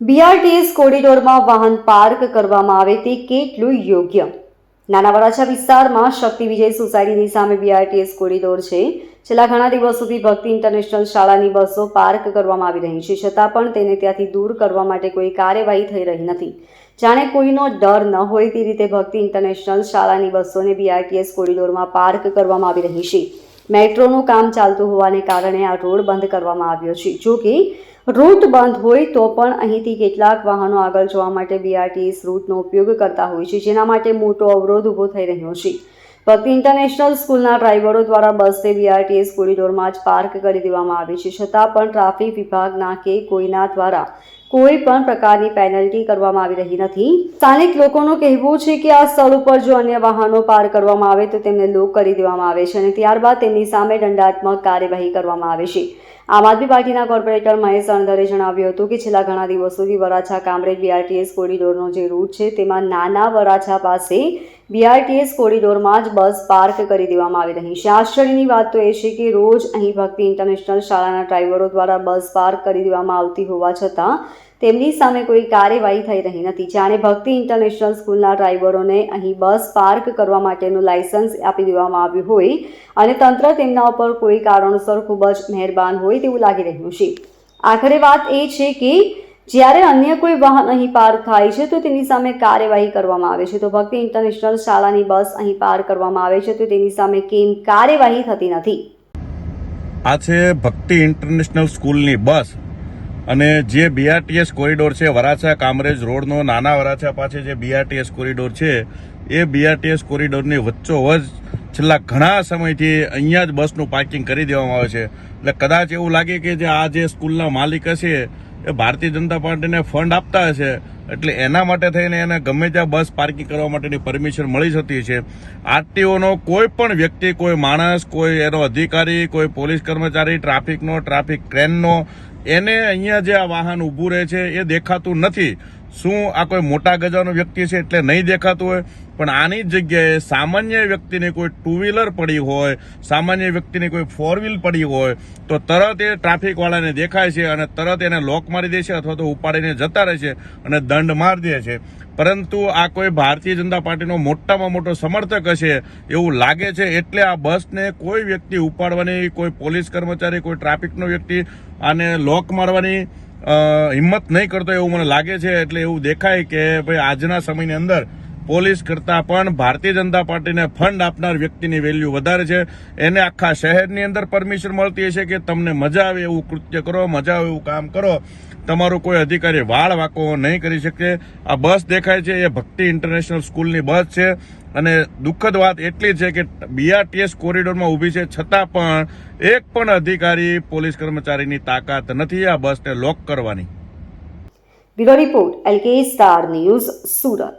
BRTS કોરિડોરમાં વાહન park કરવામાં આવે તે કેટલું યોગ્ય? નાના વરાછા વિસ્તારમાં શક્તિ વિજય સોસાયટીની સામે બીઆરટીએસ કોરિડોર છે. છેલ્લા ઘણા દિવસોથી ભક્તિ ઇન્ટરનેશનલ શાળાની બસો પાર્ક કરવામાં આવી રહી છે. છતાં પણ તેને ત્યાંથી દૂર કરવા માટે કોઈ કાર્યવાહી થઈ રહી નથી. જાણે કોઈનો ડર ન હોય તે રીતે ભક્તિ ઇન્ટરનેશનલ શાળાની બસોને બીઆરટીએસ કોરિડોરમાં પાર્ક કરવામાં આવી રહી છે. મેટ્રોનું કામ ચાલતું હોવાને કારણે આ રોડ બંધ કરવામાં આવ્યો છે. જો કે રૂટ બંધ હોય તો પણ અહીંથી કેટલાક વાહનો આગળ જવા માટે બીઆરટીએસ રૂટનો ઉપયોગ કરતા હોય છે, જેના માટે મોટો અવરોધ ઊભો થઈ રહ્યો છે. ભક્તિ ઇન્ટરનેશનલ સ્કૂલના ડ્રાઈવરો દ્વારા બસને બીઆરટીએસ કોરિડોરમાં જ પાર્ક કરી દેવામાં આવે છે, છતાં પણ ટ્રાફિક વિભાગના કે કોઈના દ્વારા કોઈ પણ પ્રકારની પેનલ્ટી કરવામાં આવી રહી નથી. સ્થાનિક લોકોનું કહેવું છે કે આ સ્થળ ઉપર જો અન્ય વાહનો પાર કરવામાં આવે તો તેમને લોક કરી દેવામાં આવે છે અને ત્યારબાદ તેમની સામે દંડાત્મક કાર્યવાહી કરવામાં આવે છે. આમ આદમી પાર્ટીના કોર્પોરેટર મહેશ અણદરે જણાવ્યું હતું કે છેલ્લા ઘણા દિવસોથી વરાછા કામરેજ બીઆરટીએસ કોરિડોરનો જે રૂટ છે તેમાં નાના વરાછા પાસે બીઆરટીએસ કોરિડોરમાં જ બસ પાર્ક કરી દેવામાં આવી રહી છે. આશ્ચર્યની વાત તો એ છે કે રોજ અહીં ભક્તિ ઇન્ટરનેશનલ શાળાના ડ્રાઈવરો દ્વારા બસ પાર્ક કરી દેવામાં આવતી હોવા છતાં તેમની સામે કોઈ કાર્યવાહી થઈ રહી નથી. જાણે ભક્તિ ઇન્ટરનેશનલ સ્કૂલના ડ્રાઈવરોને અહીં બસ પાર્ક કરવા માટેનું લાયસન્સ આપી દેવામાં આવ્યું હોય અને તંત્ર તેમના ઉપર કોઈ કારણોસર ખૂબ જ મહેરબાન હોય તેવું લાગી રહ્યું છે. આખરે વાત એ છે કે જ્યારે અન્ય કોઈ વાહન અહીં પાર્ક થાય છે, તો તેની સામે કાર્યવાહી કરવામાં આવે છે. તો ભક્તિ ઇન્ટરનેશનલ શાળાની બસ અહીં પાર્ક કરવામાં આવે છે, તો તેની સામે કેમ કાર્યવાહી થતી નથી? આ છે ભક્તિ ઇન્ટરનેશનલ સ્કૂલની બસ અને જે બીઆરટીએસ કોરિડોર છે, વરાછા કામરેજ રોડનો નાના વરાછા પાસે જે બીઆરટીએસ કોરિડોર છે, એ બીઆરટીએસ કોરિડોરની વચ્ચોવચ છેલ્લા ઘણા સમયથી અહીંયા જ બસનું પાર્કિંગ કરી દેવામાં આવે છે. એટલે કદાચ એવું લાગે કે જે આ જે સ્કૂલના માલિક હશે એ ભારતીય જનતા પાર્ટીને ફંડ આપતા હશે, એટલે એના માટે થઈને એને ગમે ત્યાં બસ પાર્કિંગ કરવા માટેની પરમિશન મળી જતી છે. આરટીઓનો કોઈ પણ વ્યક્તિ, કોઈ માણસ, કોઈ એનો અધિકારી, કોઈ પોલીસ કર્મચારી ટ્રાફિકનો ટ્રાફિક ક્રેનનો એને અહીંયા જે આ વાહન ઊભું રહે છે એ દેખાતું નથી. શું આ કોઈ મોટા ગજાનો વ્યક્તિ છે એટલે નહીં દેખાતું હોય? પણ આની જગ્યાએ સામાન્ય વ્યક્તિને કોઈ ટુ વ્હીલર પડી હોય, સામાન્ય વ્યક્તિને કોઈ ફોર વ્હીલ પડી હોય, તો તરત એ ટ્રાફિકવાળાને દેખાય છે અને તરત એને લોક મારી દે છે અથવા તો ઉપાડીને જતા રહે છે અને દંડ મારી દે છે. પરંતુ આ કોઈ ભારતીય જનતા પાર્ટીનો મોટામાં મોટો સમર્થક હશે એવું લાગે છે એટલે આ બસને કોઈ વ્યક્તિ ઉપાડવાની, કોઈ પોલીસ કર્મચારી, કોઈ ટ્રાફિકનો વ્યક્તિ આને લોક મારવાની હિંમત નહીં કરતો એવું મને લાગે છે, એટલે એવું દેખાય કે ભાઈ આજના સમયની અંદર પોલીસ કરતાં પણ ભારતીય જનતા પાર્ટીને ફંડ આપનાર વ્યક્તિની વેલ્યુ વધારે છે. એને આખા શહેરની અંદર પરમિશન મળતી હશે કે તમને મજા આવે એવું કૃત્ય કરો, મજા આવે એવું કામ કરો. તમારું કોઈ અધિકારી વાળ વાંકો નહીં કરી શકે. આ બસ દેખાય છે, એ ભક્તિ ઇન્ટરનેશનલ સ્કૂલની બસ છે. અને દુઃખદ વાત એટલી છે કે બીઆરટીએસ કોરિડોરમાં ઊભી છે, છતાં પણ એક પણ અધિકારી પોલીસ કર્મચારીની તાકાત નથી આ બસને લોક કરવાની. Bureau report, LK star news, Surat.